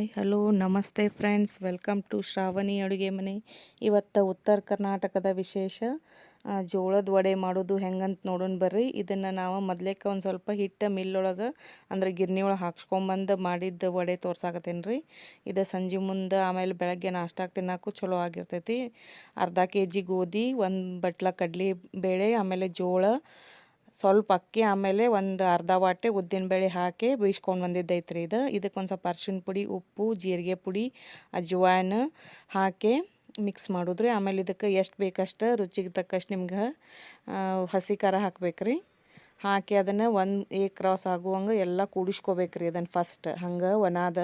Hi, hello, namaste friends. Welcome to Shravani ಅಡುಗೆ ಮನೆ. ಇವತ್ತು ಉತ್ತರ ಕರ್ನಾಟಕದ ವಿಶೇಷ. ಜೋಳದ ವಡೆ ಮಾಡೋದು ಹೆಂಗಂತ ನೋಡೋಣ ಬರ್ರಿ. ಇದನ್ನು ನಾವು ಮೊದ್ಲೇಕ ಒಂದು ಸ್ವಲ್ಪ ಹಿಟ್ಟು ಮಿಲ್ಲೊಳಗೆ, ಅಂದ್ರೆ ಗಿರ್ನಿ ಒಳಗೆ ಹಾಕ್ಸ್ಕೊಂಬಂದು ಮಾಡಿದ್ದ ವಡೆ ತೋರ್ಸಾಕತ್ತೇನೆ ರೀ ಇದು ಸಂಜೆ ಮುಂದೆ ಆಮೇಲೆ ಬೆಳಗ್ಗೆ ನಾಷ್ಟಾಗ ತಿನ್ನೋಕು ಚಲೋ ಆಗಿರ್ತೈತಿ. ಅರ್ಧ ಕೆ ಜಿ ಗೋಧಿ, ಒಂದು ಬಟ್ಲ ಕಡ್ಲಿ ಬೇಳೆ, ಆಮೇಲೆ ಜೋಳ ಸ್ವಲ್ಪ ಅಕ್ಕಿ ಆಮೇಲೆ ಒಂದು ಅರ್ಧ ವಾಟೆ ಉದ್ದಿನಬೇಳೆ ಹಾಕಿ ಬೇಯಿಸ್ಕೊಂಡು ಬಂದಿದ್ದೈತ್ರಿ ಇದು. ಇದಕ್ಕೆ ಒಂದು ಸ್ವಲ್ಪ ಅರ್ಶಿನ ಪುಡಿ, ಉಪ್ಪು, ಜೀರಿಗೆ ಪುಡಿ, ಅಜ್ವಾನ ಹಾಕಿ ಮಿಕ್ಸ್ ಮಾಡೋದ್ರಿ. ಆಮೇಲೆ ಇದಕ್ಕೆ ಎಷ್ಟು ಬೇಕಷ್ಟು ರುಚಿಗೆ ತಕ್ಕಷ್ಟು ನಿಮ್ಗೆ ಹಸಿ ಖಾರ ಹಾಕ್ಬೇಕು ರೀ ಹಾಕಿ ಅದನ್ನು ಒಂದು ಏ ಕ್ರಾಸ್ ಆಗುವಂಗೆ ಎಲ್ಲ ಕೂಡಿಸ್ಕೋಬೇಕ್ರಿ ಅದನ್ನು ಫಸ್ಟ್ ಹಂಗೆ ಒನಾದ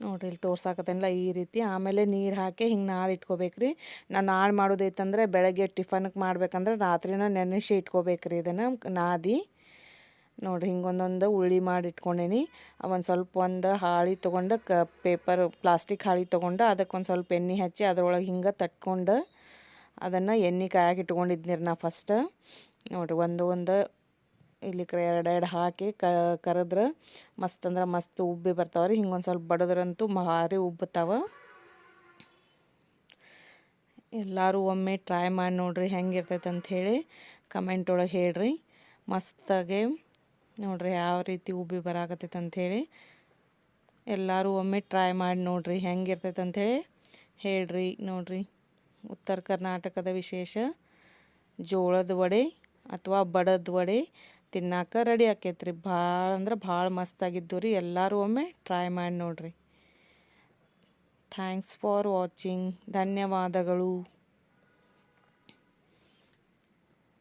ನೋಡ್ರಿ ಇಲ್ಲಿ ತೋರ್ಸಾಕತ್ತೇನಲ್ಲ ಈ ರೀತಿ. ಆಮೇಲೆ ನೀರು ಹಾಕಿ ಹಿಂಗೆ ನಾದಿ ಇಟ್ಕೋಬೇಕ್ರಿ. ನಾನು ನಾಳೆ ಮಾಡೋದೈತಂದ್ರೆ ಬೆಳಗ್ಗೆ ಟಿಫನ್ಗೆ ಮಾಡ್ಬೇಕಂದ್ರೆ ರಾತ್ರಿನ ನೆನೆಸಿ ಇಟ್ಕೋಬೇಕ್ರಿ ಇದನ್ನು ನಾದಿ. ನೋಡಿರಿ ಹಿಂಗೊಂದೊಂದು ಉಳ್ಳಿ ಮಾಡಿ ಇಟ್ಕೊಂಡೇನಿ. ಒಂದು ಸ್ವಲ್ಪ ಒಂದು ಹಾಳಿ ತೊಗೊಂಡು ಕ ಪೇಪರ್, ಪ್ಲಾಸ್ಟಿಕ್ ಹಾಳಿ ತೊಗೊಂಡು ಅದಕ್ಕೆ ಒಂದು ಸ್ವಲ್ಪ ಎಣ್ಣೆ ಹಚ್ಚಿ ಅದರೊಳಗೆ ಹಿಂಗೆ ತಟ್ಕೊಂಡು ಅದನ್ನು ಎಣ್ಣೆ ಕಾಯಾಗಿ ಇಟ್ಕೊಂಡಿದ್ನಿರಿ ನಾ ಫಸ್ಟ್. ನೋಡಿರಿ ಒಂದು ಒಂದು ಇಲ್ಲಿ ಕಡೆ ಎರಡು ಎರಡು ಹಾಕಿ ಕರೆದ್ರೆ ಮಸ್ತ್ ಅಂದ್ರೆ ಮಸ್ತ್ ಉಬ್ಬಿ ಬರ್ತಾವೆ ರೀ. ಹಿಂಗೆ ಒಂದು ಸ್ವಲ್ಪ ಬಡದ್ರಂತೂ ಭಾರಿ ಉಬ್ಬತಾವ ಎಲ್ಲರೂ ಒಮ್ಮೆ ಟ್ರೈ ಮಾಡಿ ನೋಡ್ರಿ ಹೆಂಗಿರ್ತೈತೆ ಅಂಥೇಳಿ ಕಮೆಂಟ್ ಒಳಗೆ ಹೇಳ್ರಿ. ಮಸ್ತಾಗೆ ನೋಡ್ರಿ ಯಾವ ರೀತಿ ಉಬ್ಬಿ ಬರಾಕತ್ತೈತೆ ಅಂಥೇಳಿ ಎಲ್ಲರೂ ಒಮ್ಮೆ ಟ್ರೈ ಮಾಡಿ ನೋಡ್ರಿ ಹೆಂಗಿರ್ತೈತೆ ಅಂಥೇಳಿ ಹೇಳ್ರಿ. ನೋಡ್ರಿ ಉತ್ತರ ಕರ್ನಾಟಕದ ವಿಶೇಷ ಜೋಳದ ವಡೆ ಅಥವಾ ಬಡದ ವಡೆ ತಿನ್ನಾಕ ರೆಡಿ ಆಕೈತ್ರಿ. ಭಾಳ ಅಂದ್ರೆ ಭಾಳ ಮಸ್ತಾಗಿದ್ದು ರೀ. ಎಲ್ಲರೂ ಒಮ್ಮೆ ಟ್ರೈ ಮಾಡಿ ನೋಡ್ರಿ. ಥ್ಯಾಂಕ್ಸ್ ಫಾರ್ ವಾಚಿಂಗ್ ಧನ್ಯವಾದಗಳು.